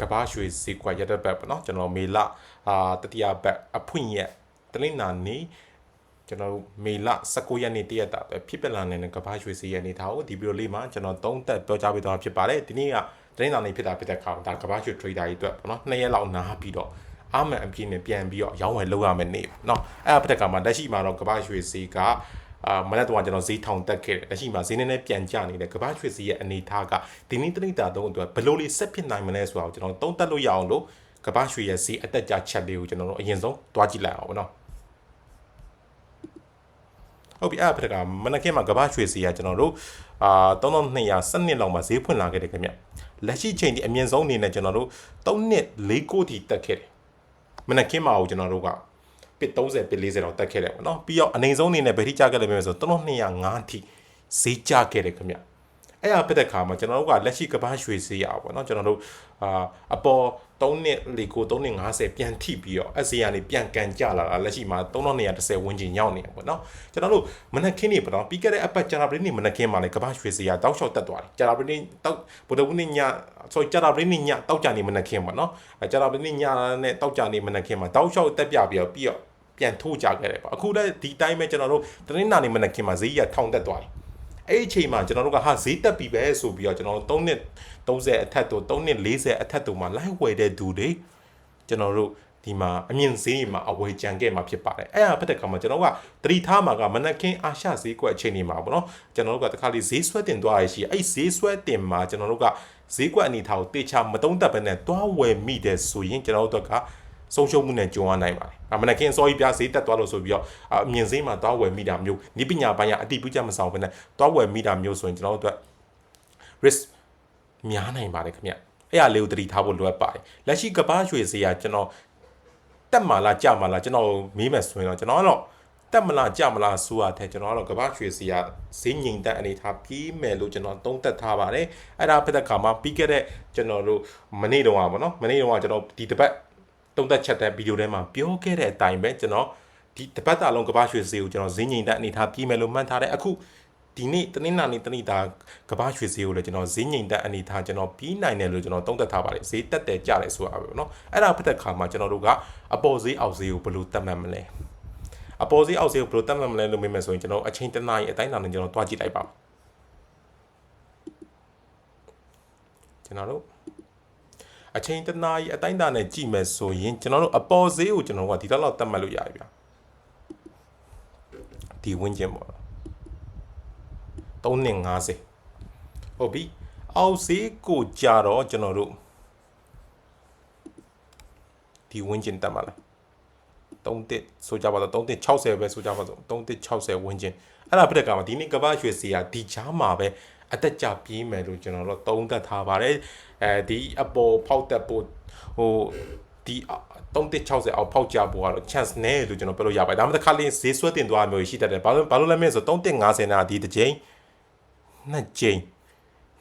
ကဘာရွှေဈေးကွက်ရတဲ့ဘက်ပေါ့နော်ကျွန်တော်မေလအာတတိယဘက်အဖွင့်ရက်တနင်္လာနေ့ကျွန်တော်မေလ19ရက်နေ့တရက်တာပဲဖြစ်ပလာနေတဲ့ကဘာရွှေဈေးရဲ့အနေထားကိုဒီဗီဒီယိုလေးမှာကျွန်တော်သုံးသက်ပြောကြားပေးသွားဖြစ်ပါတယ်ဒီနေ့ကတနင်္လာနေ့ဖြစ်တာဖြစ်တဲ့ခါဒါကဘာရွှေ trader ကြီးအတွက်ပေါ့နော်နှစ်ရက်လောက်နားပြီးတော့အမှန်အပြည့်နဲ့ပြန်ပြီးတော့ရောင်းဝယ်လုပ်ရမယ်နေ့ပေါ့နော်အဲ့ဒါဖြစ်တဲ့ခါမှာလက်ရှိမှာတော့ကဘာရွှေဈေးက အာမနက်တော့ကျွန်တော်ဈေးထောင်တက်ခဲ့တယ်လက်ရှိမှာဈေးနည်းနည်းပြန်ကျနေတယ်ကမ္ဘာရွှေဈေးရဲ့အနေထားကဒီနေ့တနိတာသုံးအတွက်ဘယ်လိုလေးဆက်ဖြစ်နိုင်မလဲဆိုတာကိုကျွန်တော်သုံးသပ်လို့ရအောင်လို့ကမ္ဘာရွှေရဲ့ဈေးအတက်ကြချက်လေးကိုကျွန်တော်တို့အရင်ဆုံးတွားကြည့်လိုက်အောင်ပေါ့နော်ဟုတ်ပြီအဲ့ဒါပြတကမနက်ခင်းမှာကမ္ဘာရွှေဈေးကကျွန်တော်တို့အာ3212လောက်မှာဈေးဖွင့်လာခဲ့တယ်ခင်ဗျလက်ရှိချိန်ဒီအမြင့်ဆုံးအနေနဲ့ကျွန်တော်တို့3နှစ်4ကိုထိတက်ခဲ့တယ်မနက်ခင်းမှာကိုကျွန်တော်တို့က ပစ်30ပစ်40တော့တက်ခဲ့တယ်ပေါ့နော်ပြီးတော့အနေဆုံးအနေနဲ့ဗေထိကြခဲ့တယ်မျိုးဆို3205ထိဈေးကျခဲ့တယ်ခင်ဗျအဲ့ဒါဖြစ်တဲ့ခါမှာကျွန်တော်တို့ကလက်ရှိကဘာရွှေဈေးရပါပေါ့နော်ကျွန်တော်တို့အာအပေါ်3နှစ်လီကို3နှစ်50ပြန်ထိပြီးတော့အစီကနေပြန်ကန်ကြလာတာလက်ရှိမှာ3210ဝန်းကျင်ရောက်နေတယ်ပေါ့နော်ကျွန်တော်တို့မနက်ခင်းနေပေါ့နော်ပြီးခဲ့တဲ့အပတ်ကြာတာပရင်းနေမနက်ခင်းမှာလည်းကဘာရွှေဈေးရတောက်လျှောက်တက်သွားတယ်ကြာတာပရင်းတောက်ဗုဒ္ဓဘုနေ့ညဆိုကြာတာပရင်းနေညတောက်ကြနေမနက်ခင်းပေါ့နော်ကြာတာပရင်းနေညနဲ့တောက်ကြနေမနက်ခင်းမှာတောက်လျှောက်တက်ပြပြီးတော့ပြီးတော့ ပြန်ထိုးကြခဲ့တယ်ပေါ့အခုလည်းဒီတိုင်းပဲကျွန်တော်တို့တနင်္လာနေ့မနက်ခင်းမှာဈေးရထောင်တက်သွားတယ်အဲ့ဒီအချိန်မှာကျွန်တော်တို့ကဟာဈေးတက်ပြီပဲဆိုပြီးတော့ကျွန်တော်တို့3နှစ်30အထက်တို့3နှစ်40အထက်တို့မှာလိုက်ဝယ်တဲ့သူတွေကျွန်တော်တို့ဒီမှာအမြင့်ဈေးမှာအဝယ်ကြံခဲ့မှာဖြစ်ပါတယ်အဲ့ဒါဖြစ်တဲ့ခါမှာကျွန်တော်ကသတိထားမှာကမနက်ခင်းအာရှဈေးကွက်အချိန်တွေမှာပေါ့နော်ကျွန်တော်တို့ကတခါလေးဈေးဆွဲတင်သွားရရှိအဲ့ဈေးဆွဲတင်မှာကျွန်တော်တို့ကဈေးကွက်အနေထားကိုတေချာမတုံးတက်ပဲနဲ့တွားဝယ်မိတယ်ဆိုရင်ကျွန်တော်တို့က ဆုံးရှုံးမှုနဲ့ကြုံရနိုင်ပါတယ်။အမနခင်စောကြီးပြဈေးတက်သွားလို့ဆိုပြီးတော့အမြင်ဈေးမှာတွားဝယ်မိတာမျိုးနိပညာပိုင်းကအတိပြုချက်မဆောင်ဘဲနဲ့တွားဝယ်မိတာမျိုးဆိုရင်ကျွန်တော်တို့အတွက် risk များနိုင်ပါတယ်ခင်ဗျ။အဲ့အလေးကိုသတိထားဖို့လိုအပ်ပါတယ်။လက်ရှိကပားရွှေဈေးကကျွန်တော်တက်မှလားကြမှလားကျွန်တော်မေးမယ်ဆိုရင်တော့ကျွန်တော်ကတော့တက်မလားကြမလားဆိုရတဲ့ကျွန်တော်ကတော့ကဘာရွှေစီရဈေးငိမ်တက်အနေထားပြီးမယ်လို့ကျွန်တော်သုံးသပ်ထားပါတယ်အဲ့ဒါဖြစ်တဲ့ခါမှာပြီးခဲ့တဲ့ကျွန်တော်တို့မနေ့တုန်းကပေါ့နော်မနေ့တုန်းကကျွန်တော်ဒီတစ်ပတ် သုံးသက်ချက်တဲ့ဗီဒီယိုထဲမှာပြောခဲ့တဲ့အတိုင်းပဲကျွန်တော်ဒီတပတ်တာလုံးကဘာရွှေဈေးကိုကျွန်တော်ဈေးငိမ်တဲ့အနေထားပြီးမယ်လို့မှန်းထားတယ်အခုဒီနေ့တနင်္လာနေ့တနေ့တာကဘာရွှေဈေးကိုလည်းကျွန်တော်ဈေးငိမ်တဲ့အနေထားကျွန်တော်ပြီးနိုင်တယ်လို့ကျွန်တော်သုံးသပ်ထားပါတယ်ဈေးတက်တယ်ကြတယ်ဆိုတာပဲเนาะအဲ့ဒါဖြစ်တဲ့ခါမှာကျွန်တော်တို့ကအပေါ်ဈေးအောက်ဈေးကိုဘယ်လိုတတ်မှတ်မလဲအပေါ်ဈေးအောက်ဈေးကိုဘယ်လိုတတ်မှတ်မလဲလို့မေးမယ်ဆိုရင်ကျွန်တော်အချိန်တနားရီအတိုင်းအတာနဲ့ကျွန်တော်တွားကြည့်လိုက်ပါမယ်ကျွန်တော်တို့ အချိန်တနားရီအတိုင်းအတာနဲ့ကြည့်မယ်ဆိုရင်ကျွန်တော်တို့အပေါ်ဈေးကိုကျွန်တော်ကဒီတော့လောက်တတ်မှတ်လို့ရပြီဗျာဒီဝင်းကျင်ပေါ့350ဟုတ်ပြီအောက်ဈေးကိုကြာတော့ကျွန်တော်တို့ဒီဝင်းကျင်တက်မှာလား31ဆိုကြပါတော့3160ပဲဆိုကြပါတော့3160ဝန်းကျင်အဲ့ဒါပြတဲ့ကမှာဒီနေ့ကမ္ဘာရွှေစီကဒီချားမှာပဲ အသက်ကြပြေးမယ်လို့ကျွန်တော်တို့သုံးသပ်ထားပါတယ်အဲဒီအပေါ်ဖောက်တက်ဖို့ဟိုဒီ3160အောက်ဖောက်ကြဖို့ကတော့ chance နည်းလို့ကျွန်တော်ပြောလို့ရပါတယ်ဒါမှမဟုတ်တစ်ခါလေးဈေးဆွဲတင်သွားမျိုးရှိတတ်တယ်ဘာလို့ဘာလို့လဲမင်းဆို3150နာဒီတစ်ချိန်နှစ်ချိန်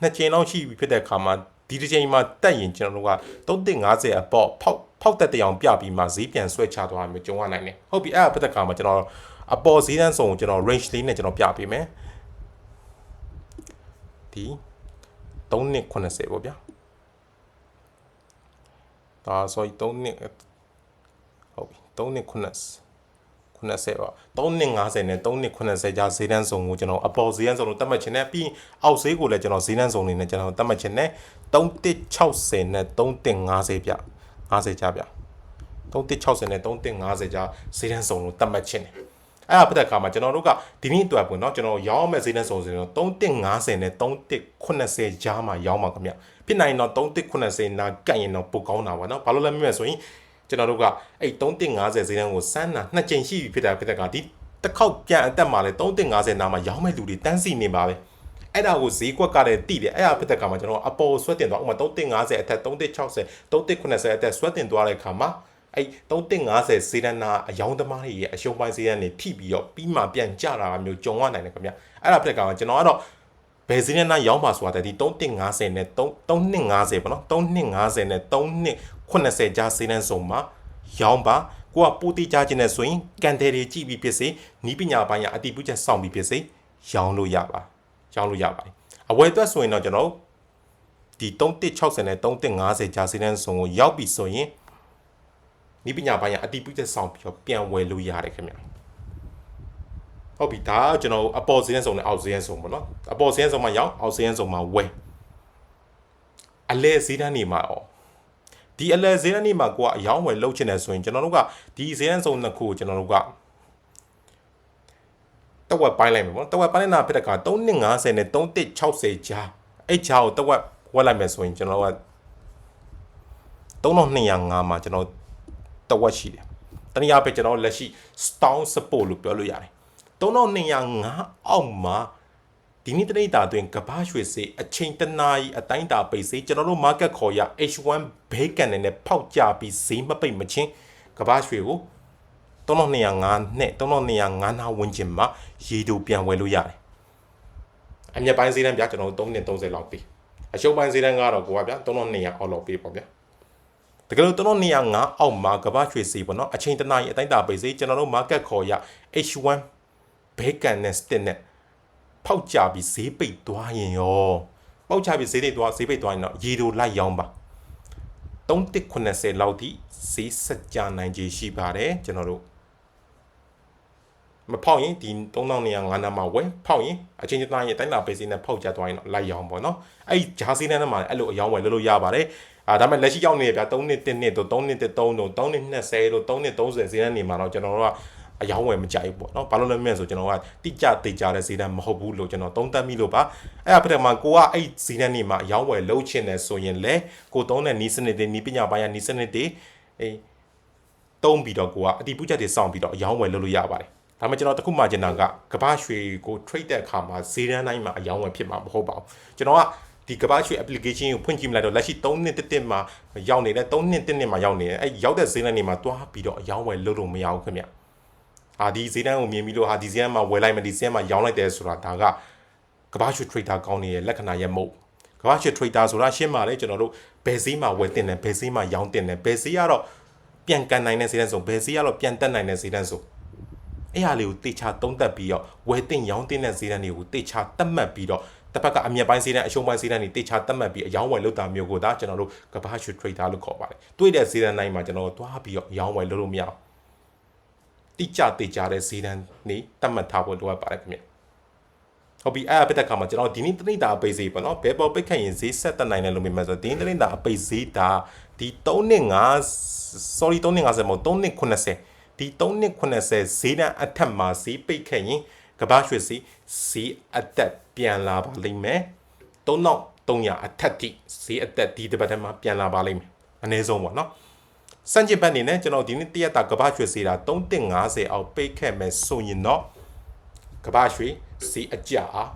နှစ်ချိန်လောက်ရှိပြီဖြစ်တဲ့အခါမှာဒီတစ်ချိန်မှာတက်ရင်ကျွန်တော်တို့က3150အပေါ့ဖောက်ဖောက်တက်တရောင်ပြပြီးမှဈေးပြန်ဆွဲချသွားမျိုးကြုံရနိုင်တယ်ဟုတ်ပြီအဲ့ဒါဖြစ်တဲ့အခါမှာကျွန်တော်အပေါ်ဈေးတန်းစုံကိုကျွန်တော် range လေးနဲ့ကျွန်တော်ပြပေးမယ် ဒီ3.80ပေါ့ဗျာဒါဆိုရင်3နှစ်ဟုတ်ပြီ3နှစ်90 90ပါ3နှစ်50နဲ့3နှစ်90ကြားဈေးတန်းစုံကိုကျွန်တော်အပေါ်ဈေးတန်းစုံလို့သတ်မှတ်ခြင်းနဲ့ပြီးအောက်ဈေးကိုလည်းကျွန်တော်ဈေးတန်းစုံလေးနဲ့ကျွန်တော်သတ်မှတ်ခြင်းနဲ့3160နဲ့3150ပြ50ကြားပြ3160နဲ့3150ကြားဈေးတန်းစုံလို့သတ်မှတ်ခြင်းနဲ့ အဲ့ဒါပတ်သက်ခါမှာကျွန်တော်တို့ကဒီနေ့အတွက်ပေါ့နော်ကျွန်တော်ရောင်းမဲ့ဈေးတန်းစုံဆိုရင်3150နဲ့3180ကြားမှာရောင်းပါခင်ဗျဖြစ်နိုင်တော့3180နာကန့်ရင်တော့ပိုကောင်းတာပါနော်ဘာလို့လဲမြင်မဲ့ဆိုရင်ကျွန်တော်တို့ကအဲ့3150ဈေးတန်းကိုစမ်းတာနှစ်ကြိမ်ရှိပြီဖြစ်တာဖြစ်တဲ့ကဒီတစ်ခေါက်ပြန်အသက်မှာလဲ3150နားမှာရောင်းမဲ့လူတွေတန်းစီနေပါပဲအဲ့ဒါကိုဈေးကွက်ကလည်းတိတယ်အဲ့ဒါဖြစ်တဲ့ကမှာကျွန်တော်အပေါ်ဆွဲတင်သွားဥပမာ3150အထက်3160 3180အထက်ဆွဲတင်သွားတဲ့ခါမှာ အဲ့3150ဈေးတန်းနာအယောင်းသမားတွေရဲ့အရှုံးပိုင်းဈေးတန်းတွေထိပြီးတော့ပြီးမှပြန်ကြတာမျိုးကြုံရနိုင်တယ်ခင်ဗျအဲ့ဒါဖြစ်တဲ့ကမှာကျွန်တော်ကတော့ဘယ်ဈေးနဲ့နားရောင်းပါဆိုတာဒီ3150နဲ့3 3250ပေါ့နော်3250နဲ့3280ကြားဈေးနှန်းစုံမှာရောင်းပါကိုကပိုတီးကြခြင်းနဲ့ဆိုရင်ကန်တယ်တွေကြည့်ပြီးဖြစ်စေနီးပညာပိုင်းကအတိပြုချက်စောင့်ပြီးဖြစ်စေရောင်းလို့ရပါရောင်းလို့ရပါတယ်အဝယ်အတွက်ဆိုရင်တော့ကျွန်တော်ဒီ3160နဲ့3150ကြာစီတန်းဆုံးကိုရောက်ပြီဆိုရင် ဒီပညာပိုင်းကအတိပြုချက်ဆောင်ပြီးတော့ပြန်ဝယ်လို့ရတယ်ခင်ဗျဟုတ်ပြီဒါကကျွန်တော်အပေါ်စီတန်းဆုံးနဲ့အောက်စီတန်းဆုံးပေါ့နော်အပေါ်စီတန်းဆုံးမှာရောက်အောက်စီတန်းဆုံးမှာဝယ်အလဲစီတန်းနေမှာอ๋อဒီအလဲဈေးတန်းနေမှာကိုကအယောင်းဝယ်လုပ်ချင်တယ်ဆိုရင်ကျွန်တော်တို့ကဒီဈေးတန်းစုံနှစ်ခုကိုကျွန်တော်တို့ကတဝက်ပိုင်းလိုက်မယ်ပေါ့တဝက်ပိုင်းလိုက်တာဖြစ်တဲ့အခါ350နဲ့3160ကြားအဲ့ကြားကိုတဝက်ဝက်လိုက်မယ်ဆိုရင်ကျွန်တော်တို့က3205မှာကျွန်တော် တဝက်ရှိတယ်တနည်းအားဖြင့်ကျွန်တော်လက်ရှိ stone support လို့ပြောလို့ရတယ်3205အောက်မှာဒီနေ့တနေ့တာအတွင်းကဘာရွှေစေးအချိန်တနာရီအတိုင်းတာပိတ်စေးကျွန်တော်တို့ market ခေါ်ရ H1 ဘေးကန်နဲ့ဖောက်ကြပြီးဈေးမပိတ်မချင်းကဘာရွှေကို3205နဲ့3205နာဝင်ကျင်မှာရေတူပြန်ဝယ်လို့ရတယ်အမြက်ပိုင်းဈေးတန်းပြကျွန်တော်တို့3နှစ်30လောက်ပြီအရှုံးပိုင်းဈေးတန်းကတော့ကိုကဗျ3200အောက်လောက်ပြီပေါ့ဗျ တကယ်လို့3205အောက်မှာကဘာရွှေစေးပေါ့နော်အချိန်တနာရီအတိုင်းတာပိတ်စေးကျွန်တော်တို့ market ခေါ်ရ H1 ဘေးကန်နဲ့ stick နဲ့ဖောက်ကြပြီးဈေးပိတ်သွားရင်ရောပောက်ချပြီးဈေးတွေသွားဈေးပိတ်သွားရင်တော့ရေတို့လိုက်ရောင်းပါ3190လောက်ထိဈေးဆက်ကြနိုင်ခြေရှိပါတယ်ကျွန်တော်တို့မဖောက်ရင်ဒီ3905နာမှာဝယ်ဖောက်ရင်အချင်းချင်းသားရင်တိုင်းတာပေးစင်းနဲ့ဖောက်ကြသွားရင်တော့လိုက်ရောင်းပေါ့နော်အဲ့ဂျာစီနဲ့မှာအဲ့လိုအယောင်းဝယ်လုပ်လို့ရပါတယ် အာဒါပေမဲ့လက်ရှိရောက်နေပြ3နှစ်1နှစ်တို့3နှစ်3တို့3နှစ်20တို့3နှစ်30ဈေးနဲ့နေမှာတော့ကျွန်တော်တို့ကအယောင်းဝယ်မကြိုက်ဘူးပေါ့နော်ဘာလို့လဲမလဲဆိုကျွန်တော်ကတိကျတေချာတဲ့ဈေးတန်းမဟုတ်ဘူးလို့ကျွန်တော်သုံးသပ်မိလို့ပါအဲ့ဒါဖြစ်တဲ့မှာကိုကအဲ့ဈေးတန်းနေမှာအယောင်းဝယ်လုပ်ချင်တယ်ဆိုရင်လေကိုသုံးတဲ့နီးစနစ်တွေနီးပညာပိုင်းကနီးစနစ်တွေအေးတုံးပြီးတော့ကိုကအတီးပူချက်တွေစောင့်ပြီးတော့အယောင်းဝယ်လုပ်လို့ရပါတယ်ဒါမှကျွန်တော်တခုမှကျင်တာကကဘာရွှေကို trade တဲ့အခါမှာဈေးတန်းတိုင်းမှာအယောင်းဝယ်ဖြစ်မှာမဟုတ်ပါဘူးကျွန်တော်က ဒီကဘာရွှေ application ကိုဖွင့်ကြည့်မလိုက်တော့လက်ရှိ3နှစ်တစ်တစ်မှာရောက်နေတယ်3နှစ်တစ်နှစ်မှာရောက်နေတယ်အဲ့ရောက်တဲ့ဈေးတန်းတွေမှာတွားပြီးတော့အယောင်းဝယ်လုပ်လို့မရဘူးခင်ဗျဟာဒီဈေးတန်းကိုမြင်ပြီးလို့ဟာဒီဈေးတန်းမှာဝယ်လိုက်မယ်ဒီဈေးတန်းမှာရောင်းလိုက်တယ်ဆိုတာဒါကကဘာရွှေ trader ကောင်းနေတဲ့လက္ခဏာရဲ့မဟုတ်ကဘာရွှေ trader ဆိုတာရှင်းပါလေကျွန်တော်တို့ဘယ်ဈေးမှာဝယ်တင်တယ်ဘယ်ဈေးမှာရောင်းတင်တယ်ဘယ်ဈေးကတော့ပြန်ကန်နိုင်တဲ့ဈေးတန်းဆိုဘယ်ဈေးကတော့ပြန်တက်နိုင်တဲ့ဈေးတန်းဆိုအဲ့ဟာလေးကိုတေချာသုံးသက်ပြီးတော့ဝယ်တင်ရောင်းတင်တဲ့ဈေးတန်းတွေကိုတေချာသတ်မှတ်ပြီးတော့ တစ်ဖက်ကအမြက်ပိုင်းဈေးတန်းအရှုံးပိုင်းဈေးတန်းတွေတေချာသတ်မှတ်ပြီးအယောင်းဝယ်လုပ်တာမျိုးကိုဒါကျွန်တော်တို့ကဘာရွှေ trader လို့ခေါ်ပါတယ်တွေ့တဲ့ဈေးတန်းတိုင်းမှာကျွန်တော်တို့သွားပြီးတော့အယောင်းဝယ်လုပ်လို့မရဘူးတိကျတေချာတဲ့ဈေးတန်းနေတတ်မှတ်ထားဖို့လိုအပ်ပါတယ်ခင်ဗျဟုတ်ပြီအဲ့အပိတ်တဲ့ခါမှာကျွန်တော်ဒီနေ့တနေ့တာအပိတ်ဈေးပေါ့နော်ဘယ်ပေါ်ပိတ်ခတ်ရင်ဈေးဆက်တက်နိုင်တယ်လို့မြင်မှဆိုဒီနေ့တနေ့တာအပိတ်ဈေးတာဒီ3နှစ်5 sorry 3နှစ်50မဟုတ်3နှစ်80ဒီ3နှစ်80ဈေးတန်းအထက်မှာဈေးပိတ်ခတ်ရင် ကဘာရွှေဈေးဈေးအတက်ပြန်လာပါလိမ့်မယ်3300အထက်ထိဈေးအတက်ဒီတစ်ပတ်ထဲမှာပြန်လာပါလိမ့်မယ်အနည်းဆုံးပေါ့နော်စံချစ်ဘက်အနေနဲ့ကျွန်တော်ဒီနေ့တရက်တာကဘာရွှေစီတာ350အောက်ပိတ်ခဲ့မယ်ဆိုရင်တော့ကဘာရွှေစီအကြအား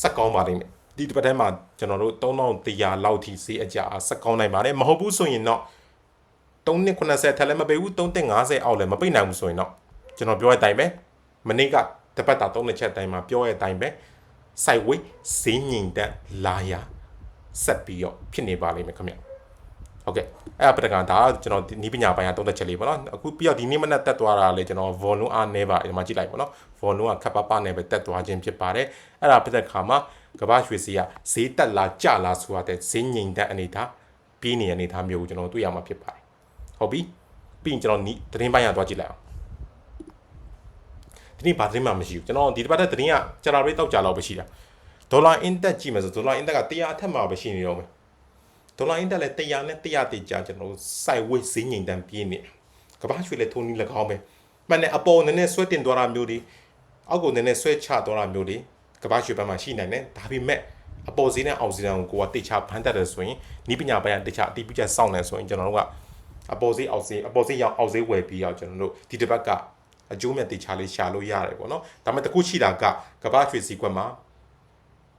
စက်ကောင်းပါလိမ့်မယ်ဒီတစ်ပတ်ထဲမှာကျွန်တော်တို့3100လောက်ထိစီအကြအားစက်ကောင်းနိုင်ပါတယ်မဟုတ်ဘူးဆိုရင်တော့390ထက်လည်းမပိတ်ဘူး350အောက်လည်းမပိတ်နိုင်ဘူးဆိုရင်တော့ကျွန်တော်ပြောတဲ့အတိုင်းပဲ မနေ့ကတပတ်တာ3ချက်တိုင်းမှာပြောတဲ့အတိုင်းပဲ sideway ဈေးငြိမ်တက်လာရဆက်ပြီးတော့ဖြစ်နေပါလိမ့်မယ်ခင်ဗျဟုတ်ကဲ့အဲ့အပတကဒါကျွန်တော်နီးပညာပိုင်းကသုံးသက်ချက်လေးပေါ့နော်အခုပြီးတော့ဒီနေ့မနက်တက်သွားတာလေကျွန်တော် volume အားနည်းပါဒီမှာကြည့်လိုက်ပေါ့နော် volume ကခပ်ပပနဲ့ပဲတက်သွားခြင်းဖြစ်ပါတယ်အဲ့ဒါဖြစ်တဲ့ခါမှာကဘာရွှေစီကဈေးတက်လာကျလာဆိုတာတဲ့ဈေးငြိမ်တဲ့အနေထားပြီးနေအနေထားမျိုးကိုကျွန်တော်တွေ့ရမှာဖြစ်ပါတယ်ဟုတ်ပြီပြီးရင်ကျွန်တော်သတင်းပိုင်းရသွားကြည့်လိုက်အောင် ဒီနေ့ဘာသတင်းမှမရှိဘူးကျွန်တော်ဒီတစ်ပတ်တဲ့သတင်းကကျွန်တော်ရေးတောက်ကြလောက်ပဲရှိတာဒေါ်လာအင်တက်ကြည့်မယ်ဆိုဒေါ်လာအင်တက်က100အထက်မှာပဲရှိနေတော့မယ်ဒေါ်လာအင်တက်လည်း100နဲ့100တိကြာကျွန်တော်စိုက်ဝိတ်ဈေးငိန်တန်ပြင်းနေကဘာရွှေလည်းထုံးနီး၎င်းပဲမှန်တယ်အပေါ်နည်းနည်းဆွဲတင်သွားတာမျိုးတွေအောက်ကိုနည်းနည်းဆွဲချသွားတာမျိုးတွေကဘာရွှေဘက်မှာရှိနိုင်တယ်ဒါပေမဲ့အပေါ်ဈေးနဲ့အောက်ဈေးတန်းကိုကိုကတိချဖန်တက်တယ်ဆိုရင်နီးပညာပိုင်းကတိချအတိပချက်စောင့်နေဆိုရင်ကျွန်တော်တို့ကအပေါ်ဈေးအောက်ဈေးအပေါ်ဈေးရောက်အောက်ဈေးဝယ်ပြီးအောင်ကျွန်တော်တို့ဒီတစ်ပတ်က အကျိုးမြတ်တေချာလေးရှာလို့ရတယ်ပေါ့နော်ဒါပေမဲ့တခုရှိတာကကဘာရွှေစီကွက်မှာ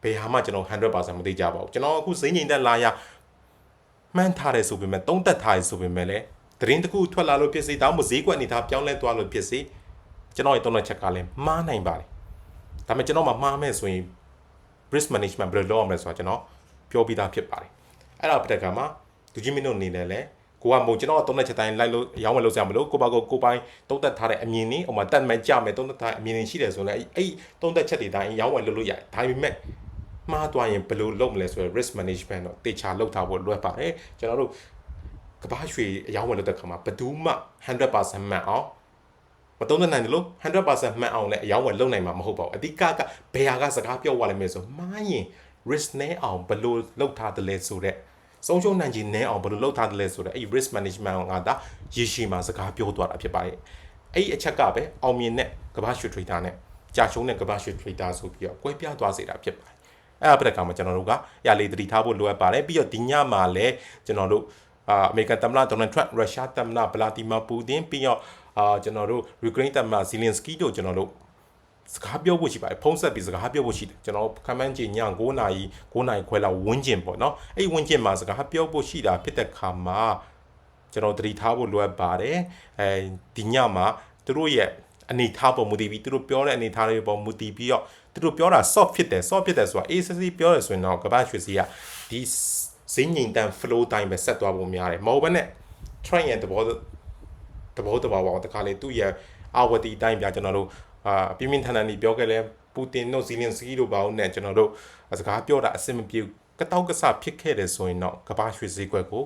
ဘယ်ဟာမှကျွန်တော်100%မသိကြပါဘူးကျွန်တော်အခုဈေးငိန်တက်လာရမှန်းထားတယ်ဆိုပေမဲ့သုံးသက်ထားရဆိုပေမဲ့လည်းသတင်းတစ်ခုထွက်လာလို့ဖြစ်စေဒါမှမဟုတ်ဈေးကွက်အနေထားပြောင်းလဲသွားလို့ဖြစ်စေကျွန်တော်ရဲ့သုံးသက်ချက်ကလည်းမှားနိုင်ပါတယ်ဒါပေမဲ့ကျွန်တော်မှမှားမဲ့ဆိုရင် risk management ဘယ်လိုလုပ်ရမလဲဆိုတာကျွန်တော်ပြောပြသားဖြစ်ပါတယ်အဲ့ဒါပြတဲ့ကမှာဒူဂျီမင်းတို့အနေနဲ့လည်း ကိုကမဟုတ်ကျွန်တော်သုံးတဲ့ချက်တိုင်းလိုက်လို့ရောင်းဝယ်လို့ဆရာမလို့ကိုပါကိုကိုပိုင်းသုံးသက်ထားတဲ့အမြင်นี่ဟိုမှာတတ်မှန်ကြမယ်သုံးသက်ထားအမြင်တွေရှိတယ်ဆိုရင်အဲ့အဲ့သုံးသက်ချက်တွေတိုင်းရောင်းဝယ်လို့လို့ရတယ်ဒါပေမဲ့မှားသွားရင်ဘယ်လိုလုပ်မလဲဆိုရယ် risk management တော့တေချာလုပ်ထားဖို့လိုအပ်ပါတယ်ကျွန်တော်တို့ကဘာရွှေအယောင်းဝယ်လုပ်တဲ့ခါမှာဘယ်သူမှ100%မှန်အောင်မတုံးတဲ့နိုင်တယ်လို့100%မှန်အောင်လည်းအယောင်းဝယ်လုပ်နိုင်မှာမဟုတ်ပါဘူးအဓိကကဘယ်ဟာကစကားပြောသွားလိမ့်မယ်ဆိုမှားရင် risk နဲ့အောင်ဘယ်လိုလုပ်ထားတယ်လဲဆိုတော့ ဆုံးရှုံးနိုင်ခြင်းနဲ့အောင်ဘယ်လိုလုပ်ထားတယ်လဲဆိုတော့အဲ့ risk management ကဒါရရှိမှာစကားပြောသွားတာဖြစ်ပါတယ်အဲ့ဒီအချက်ကပဲအောင်မြင်တဲ့ကဘာရွှေ trader နဲ့ကြာရှုံးတဲ့ကဘာရွှေ trader ဆိုပြီးတော့ကွဲပြားသွားစေတာဖြစ်ပါတယ်အဲ့အပဒကမှာကျွန်တော်တို့ကရလေးတတိထားဖို့လိုအပ်ပါတယ်ပြီးတော့ဒီညမှာလည်းကျွန်တော်တို့အာအမေရိကန်သမ္မတဒေါ်နယ်ထရန့်ရုရှားသမ္မတဗလာတီမာပူတင်ပြီးတော့အာကျွန်တော်တို့ယူကရိန်းသမ္မတဇီလင်စကီတို့ကျွန်တော်တို့ စကားပြောဖို့ရှိပါတယ်ဖုံးဆက်ပြီးစကားပြောဖို့ရှိတယ်ကျွန်တော်ခမန်းကြီးည9နာရီ9နာရီခွဲလောက်ဝန်းကျင်ပေါ့နော်အဲ့ဝန်းကျင်မှာစကားပြောဖို့ရှိတာဖြစ်တဲ့ခါမှာကျွန်တော်တတိထားဖို့လိုအပ်ပါတယ်အဲဒီညမှာသူတို့ရဲ့အနေထားပေါ်မူတည်ပြီးသူတို့ပြောတဲ့အနေထားတွေပေါ်မူတည်ပြီးတော့သူတို့ပြောတာ soft ဖြစ်တယ် soft ဖြစ်တယ်ဆိုတာ ACC ပြောတယ်ဆိုရင်တော့ကမ္ဘာရွှေစီကဒီဈေးငိန်တန် flow တိုင်းပဲဆက်သွားဖို့များတယ်မဟုတ်ဘဲနဲ့ trend ရဲ့သဘောသဘောတဘာဝတခါလေသူ့ရဲ့အာဝတီတိုင်းပြကျွန်တော်တို့ အာပြင်းပြင်းထန်ထန်ကြီးပြောခဲ့လဲပူတင်တို့ဇီလင်စကီတို့ဘာလို့နဲ့ကျွန်တော်တို့စကားပြောတာအဆင်မပြေကတောက်ကဆဖြစ်ခဲ့တယ်ဆိုရင်တော့ကမ္ဘာရွှေဈေးကွက်ကို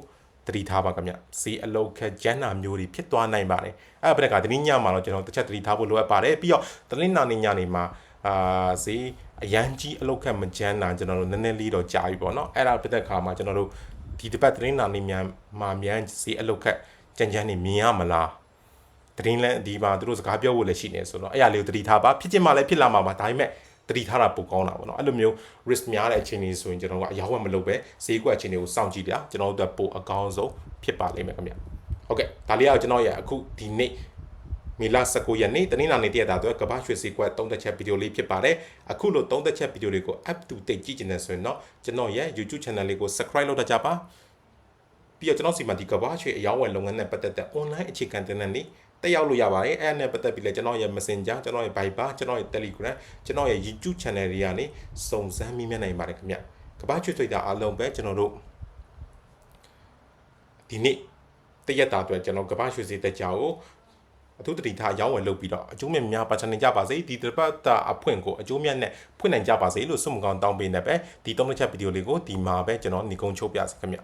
တတိထားပါခင်ဗျစီအလုတ်ခက်ဂျန်နာမျိုးတွေဖြစ်သွားနိုင်ပါတယ်အဲ့ဘက်ကတနည်းညမှာတော့ကျွန်တော်တစ်ချက်တတိထားဖို့လိုအပ်ပါတယ်ပြီးတော့တနင်္လာနေ့ညနေမှာအာဈေးအရန်ကြီးအလုတ်ခက်မကြမ်းတာကျွန်တော်တို့နည်းနည်းလေးတော့ကြာပြီပေါ့နော်အဲ့ဒါပြတဲ့ခါမှာကျွန်တော်တို့ဒီတစ်ပတ်တနင်္လာနေ့မြန်မှာမြန်ဈေးအလုတ်ခက်ကြမ်းကြမ်းနေမြင်ရမလား တရင်လဲဒီမှာသူတို့စကားပြောဖို့လည်းရှိနေဆိုတော့အဲ့ရလေးကိုတတိထားပါဖြစ်ချင်မှလည်းဖြစ်လာမှာပါဒါပေမဲ့တတိထားတာပိုကောင်းတာပေါ့နော်အဲ့လိုမျိုး risk များတဲ့အချိန်ကြီးဆိုရင်ကျွန်တော်ကအရောက်ဝက်မလုပ်ပဲဈေးကွက်အချိန်တွေကိုစောင့်ကြည့်တာကျွန်တော်တို့ပိုအကောင်းဆုံးဖြစ်ပါလိမ့်မယ်ခင်ဗျဟုတ်ကဲ့ဒါလေးကကျွန်တော်ရဲ့အခုဒီနေ့မေလ19ရက်နေ့တနင်္လာနေ့တည့်ရတာတော့ကမ္ဘာရွှေဈေးကွက်သုံးသက်ချက်ဗီဒီယိုလေးဖြစ်ပါတယ်အခုလိုသုံးသက်ချက်ဗီဒီယိုတွေကို up to date ကြည့်ချင်တယ်ဆိုရင်တော့ကျွန်တော်ရဲ့ YouTube channel လေးကို subscribe လုပ်တတ်ကြပါပြီးတော့ကျွန်တော်စီမံဒီကဘာရွှေအယောင်းဝယ်လုပ်ငန်းနဲ့ပတ်သက်တဲ့ online အခြေခံတင်တဲ့နေ့တ က်ရောက်လို့ရပါတယ်အဲ့ဒါနဲ့ပတ်သက်ပြီးလဲကျွန်တော်ရဲ့ Messenger ကျွန်တော်ရဲ့ Viber ကျွန်တော်ရဲ့ Telegram ကျွန်တော်ရဲ့ YouTube channel တွေကနေစုံစမ်းမိမြတ်နိုင်ပါတယ်ခင်ဗျကဘာချွတ်ထွေတာအားလုံးပဲကျွန်တော်တို့ဒီနေ့တရက်တာအတွက်ကျွန်တော်ကဘာရွှေစီတက်ကြကိုအထူးတတိထားရောင်းဝယ်လုပ်ပြီးတော့အကျိုးမြတ်များပါချန်နေကြပါစေဒီတပတ်တာအဖွင့်ကိုအကျိုးမြတ်နဲ့ဖွင့်နိုင်ကြပါစေလို့ဆုမကောင်းတောင်းပေးနေပဲဒီသုံးချက်ဗီဒီယိုလေးကိုဒီမှာပဲကျွန်တော်ညီကုန်းချုပ်ပြစေခင်ဗျ